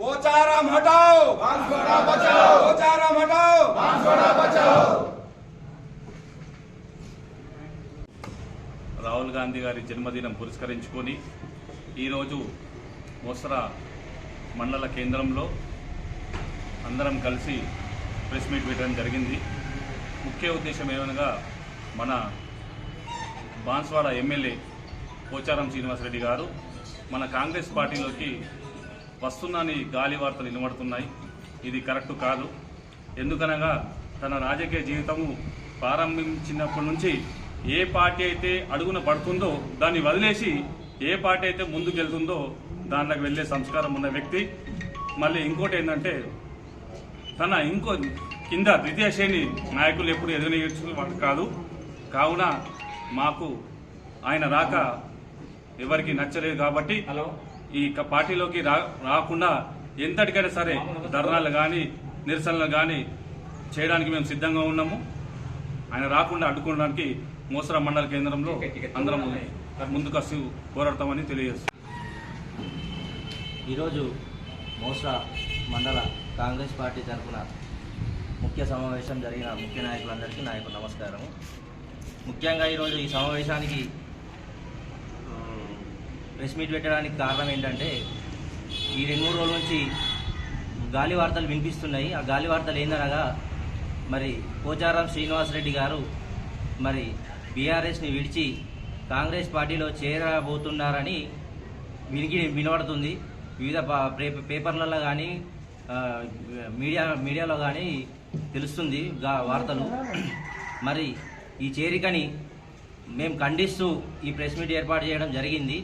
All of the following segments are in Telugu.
पोचाराम हटाओ पोचाराम हटाओ రాహుల్ గాంధీ గారి జన్మదినం పురస్కరించుకొని ఈరోజు మోసరా మండల కేంద్రంలో అందరం కలిసి ప్రెస్ మీట్ పెట్టడం జరిగింది ముఖ్య ఉద్దేశం ఏమనగా మన బాన్స్వాడ ఎమ్మెల్యే పోచారం శ్రీనివాసరెడ్డి గారు మన కాంగ్రెస్ పార్టీలోకి వస్తున్నాని గాలి వార్తలు వినబడుతున్నాయి. ఇది కరెక్ట్ కాదు. ఎందుకనగా తన రాజకీయ జీవితము ప్రారంభించినప్పటి నుంచి ఏ పార్టీ అయితే అడుగున పడుతుందో దాన్ని వదిలేసి ఏ పార్టీ అయితే ముందుకెళ్తుందో దానిలోకి వెళ్ళే సంస్కారం ఉన్న వ్యక్తి. మళ్ళీ ఇంకోటి ఏంటంటే తన ఇంకో కింద ద్వితీయ శ్రేణి నాయకులు ఎప్పుడు ఎదుగునే కాదు. కావున మాకు ఆయన రాక ఎవరికి నచ్చలేదు కాబట్టి ఈ పార్టీలోకి రా రాకుండా ఎంతటికైనా సరే ధర్నాలు కానీ నిరసనలు కానీ చేయడానికి మేము సిద్ధంగా ఉన్నాము. ఆయన రాకుండా అడ్డుకోవడానికి మోసరా మండల కేంద్రంలో అందరం ముందుకు పోరాడతామని తెలియజేస్తాం ఈరోజు మోసా మండల కాంగ్రెస్ పార్టీ తరఫున ముఖ్య సమావేశం జరిగిన ముఖ్య నాయకులందరికీ నా యొక్క నమస్కారం ముఖ్యంగా ఈరోజు ఈ సమావేశానికి ప్రెస్ మీట్ పెట్టడానికి కారణం ఏంటంటే ఈ రెండు మూడు రోజుల నుంచి గాలి వార్తలు వినిపిస్తున్నాయి. ఆ గాలి వార్తలు ఏందనగా మరి పోచారం శ్రీనివాసరెడ్డి గారు మరి బీఆర్ఎస్ని విడిచి కాంగ్రెస్ పార్టీలో చేరబోతున్నారని వినికి వినబడుతుంది. వివిధ పేపర్లలో కానీ మీడియా మీడియాలో కానీ తెలుస్తుంది వార్తలు. మరి ఈ చేరికని మేము ఖండిస్తూ ఈ ప్రెస్ మీట్ ఏర్పాటు చేయడం జరిగింది.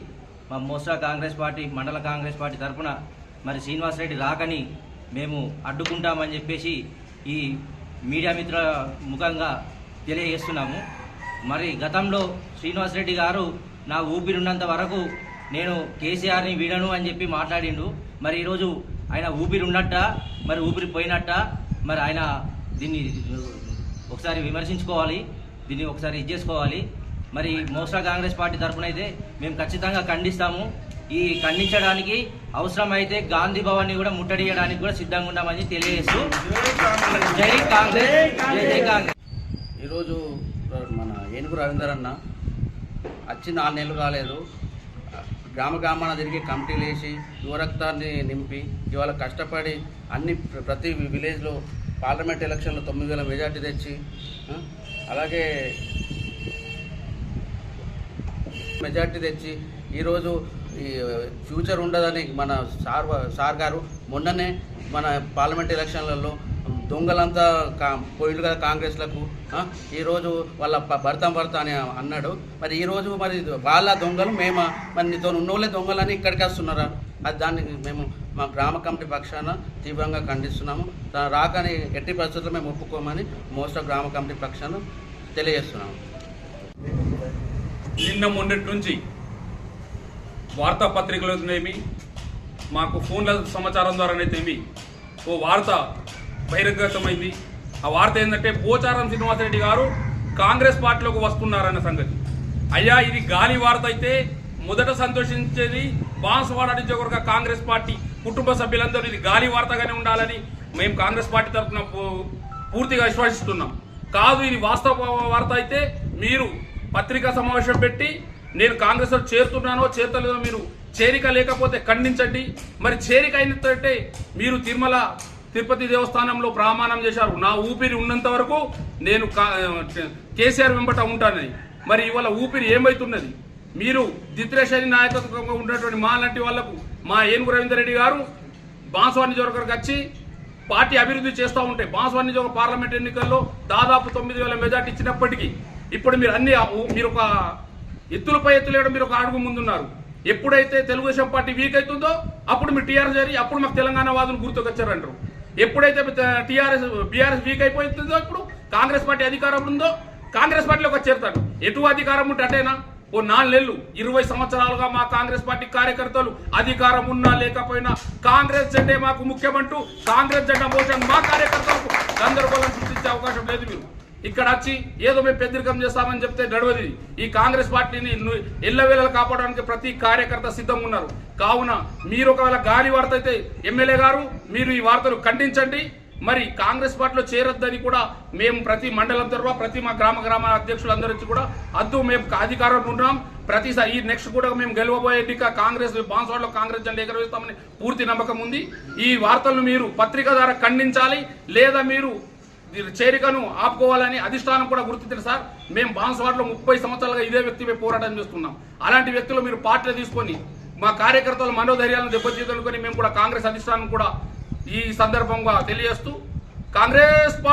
మా మోస్టా కాంగ్రెస్ పార్టీ మండల కాంగ్రెస్ పార్టీ తరఫున మరి శ్రీనివాసరెడ్డి రాకని మేము అడ్డుకుంటామని చెప్పేసి ఈ మీడియా మిత్రుల ముఖంగా తెలియజేస్తున్నాము. మరి గతంలో శ్రీనివాసరెడ్డి గారు నా ఊపిరిన్నంత వరకు నేను కేసీఆర్ని వీడను అని చెప్పి మాట్లాడిండు. మరి ఈరోజు ఆయన ఊపిరి ఉన్నట్ట మరి ఊపిరి పోయినట్ట మరి ఆయన దీన్ని ఒకసారి విమర్శించుకోవాలి దీన్ని ఒకసారి ఇది చేసుకోవాలి. మరి మోసా కాంగ్రెస్ పార్టీ తరఫున అయితే మేము ఖచ్చితంగా ఖండిస్తాము. ఈ ఖండించడానికి అవసరమైతే గాంధీ భవన్ని కూడా ముట్టడియడానికి కూడా సిద్ధంగా ఉన్నామని తెలియజేస్తూ జై కాంగ్రెస్ జై కాంగ్రెస్. ఈరోజు మన ఏనుగు రవీందర్ అన్న వచ్చి నాలుగు నెలలు కాలేదు. గ్రామ గ్రామాన తిరిగి కమిటీలు వేసి యువరక్తాన్ని నింపి ఇవాళ కష్టపడి అన్ని ప్ర- ప్రతి విలేజ్లో పార్లమెంట్ ఎలక్షన్లో తొమ్మిది వేల మెజార్టీ తెచ్చి అలాగే మెజార్టీ తెచ్చి ఈరోజు ఈ ఫ్యూచర్ ఉండదని మన సార్ సార్ గారు మొన్ననే మన పార్లమెంట్ ఎలక్షన్లలో దొంగలంతా కా పోయిండు కదా కాంగ్రెస్లకు ఈరోజు వాళ్ళ భర్తం భర్త భర్త అని అన్నాడు. మరి ఈరోజు మరి వాళ్ళ దొంగలు మేము? మరి నీతో ఉన్నోళ్ళే దొంగలని ఇక్కడికి వస్తున్నారా? అది దాన్ని మేము మా గ్రామ కమిటీ పక్షాన తీవ్రంగా ఖండిస్తున్నాము. రాకని ఎట్టి పరిస్థితుల్లో మేము ఒప్పుకోమని మోస్ట్ గ్రామ కమిటీ పక్షాన తెలియజేస్తున్నాము. నిన్న మొన్నటి నుంచి వార్తాపత్రికలనేమి మాకు ఫోన్ల సమాచారం ద్వారానైతేమి ఓ వార్త బహిరంగతమైంది. ఆ వార్త ఏంటంటే పోచారం శ్రీనివాసరెడ్డి గారు కాంగ్రెస్ పార్టీలోకి వస్తున్నారన్న సంగతి. అయ్యా ఇది గాలి వార్త అయితే మొదట సంతోషించేది బాన్సువాడ నియోజకవర్గ కాంగ్రెస్ పార్టీ కుటుంబ సభ్యులందరూ ఇది గాలి వార్తగానే ఉండాలని మేము కాంగ్రెస్ పార్టీ తరఫున పూ- పూర్తిగా విశ్వసిస్తున్నాం. కాదు ఇది వాస్తవ వార్త అయితే మీరు పత్రికా సమావేశం పెట్టి నేను కాంగ్రెస్లో చేరుతున్నానో చేరతలేదో మీరు చేరిక లేకపోతే ఖండించండి. మరి చేరిక అయినట్టే మీరు తిరుమల తిరుపతి దేవస్థానంలో ప్రమాణం చేశారు. నా ఊపిరి ఉన్నంత వరకు నేను కా- కేసీఆర్ వెంబట ఉంటానని. మరి ఇవాళ ఊపిరి ఏమైతున్నది? మీరు దిత్రేశని నాయకత్వంగా ఉన్నటువంటి మా లాంటి వాళ్ళకు మా ఏనుగు రవీందర్ రెడ్డి గారు బాన్స్వాణి జోరకర్కి వచ్చి పార్టీ అభివృద్ధి చేస్తూ ఉంటే బాన్స్వాణి జోగ పార్లమెంట్ ఎన్నికల్లో దాదాపు తొమ్మిది వేల మెజార్టీ ఇచ్చినప్పటికీ ఇప్పుడు మీరు అన్ని మీరు ఒక ఎత్తులపై ఎత్తులేయడం మీరు ఒక అడుగు ముందున్నారు. ఎప్పుడైతే తెలుగుదేశం పార్టీ వీక్ అవుతుందో అప్పుడు మీరు టీఆర్ఎస్ చేరి అప్పుడు మాకు తెలంగాణ వాదులు గుర్తుకొచ్చారంటారు ఎప్పుడైతే టీఆర్ఎస్ బీఆర్ఎస్ వీక్ అయిపోతుందో ఇప్పుడు కాంగ్రెస్ పార్టీ అధికారం ఉందో కాంగ్రెస్ పార్టీలోకి వచ్చేరుతాడు ఎటు అధికారం ఉంటే అటేనా? ఓ నాలుగు నెలలు ఇరవై సంవత్సరాలుగా మా కాంగ్రెస్ పార్టీ కార్యకర్తలు అధికారం ఉన్నా లేకపోయినా కాంగ్రెస్ జెండే మాకు ముఖ్యమంటూ కాంగ్రెస్ జెండా మోసం మా కార్యకర్తలకు గందరగోళం సృష్టించే అవకాశం లేదు మీరు. ఇక్కడ వచ్చి ఏదో మేము పెద్దరికం చేస్తామని చెప్తే నడవది. ఈ కాంగ్రెస్ పార్టీని ఎల్లవేళలు కాపాడడానికి ప్రతి కార్యకర్త సిద్ధంగా ఉన్నారు. కావున మీరు ఒకవేళ గాలి వార్త అయితే ఎమ్మెల్యే గారు మీరు ఈ వార్తలు ఖండించండి. మరి కాంగ్రెస్ పార్టీలో చేరొద్దని కూడా మేము ప్రతి మండలం తరఫున ప్రతి మా గ్రామ గ్రామ అధ్యక్షులందరూ వచ్చి కూడా అద్దు మేము అధికారంలో ఉన్నాం. ప్రతిసారి ఈ నెక్స్ట్ కూడా మేము గెలవబోయే ఎన్నిక కాంగ్రెస్ బాన్స్వాడలో కాంగ్రెస్ జెండా ఎగరవేస్తామని పూర్తి నమ్మకం ఉంది. ఈ వార్తలను మీరు పత్రిక ద్వారా ఖండించాలి. లేదా మీరు చేరికను ఆపుకోవాలని అధిష్టానం కూడా గుర్తించారు సార్. మేము బాన్స్వాడలో ముప్పై సంవత్సరాలుగా ఇదే వ్యక్తిపై పోరాటం చేస్తున్నాం. అలాంటి వ్యక్తులు మీరు పార్టీలు తీసుకొని మా కార్యకర్తల మనోధైర్యాలను దెబ్బతీదనుకొని మేము కూడా కాంగ్రెస్ అధిష్టానం కూడా ఈ సందర్భంగా తెలియజేస్తూ కాంగ్రెస్ పార్టీ